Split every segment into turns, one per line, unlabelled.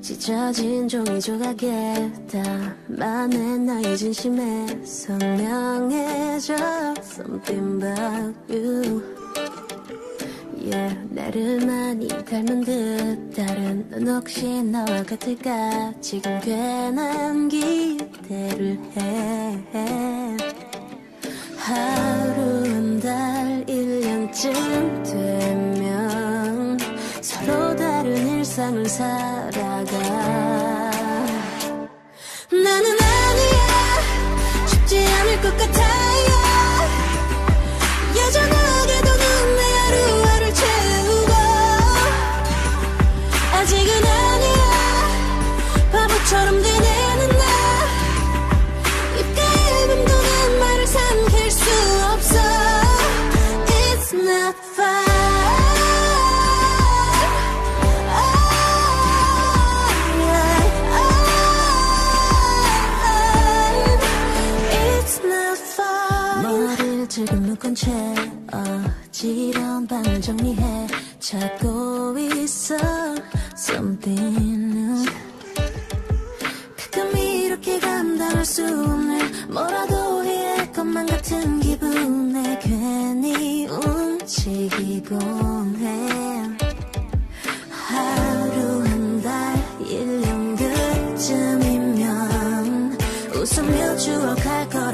찢어진 종이 조각에 담아낸 나의 진심에 선명해져. Something about you. Yeah, 나를 많이 닮은 듯. 다른 넌 혹시 나와 같을까? 지금 괜한 기대를 해. 하루 한 달 1년쯤 되면 서로 일상을 살아가. 나는 아니야. 쉽지 않을 것 같아요. 여전하게도 넌내 하루하루를 채우고. 아직은 아니야. 바보처럼 되뇌는 나. 입가에 맴도는 말을 삼킬 수 없어. It's not fine 어지러운 밤을 정리해. 찾고 있어. Something 가끔 이렇게 감당할 수 없는 뭐라도 해야 할 것만 같은 기분에 괜히 움직이곤 해. 하루 한 달, 1년 그쯤이면 웃으며 추억할 거라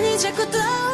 に弱体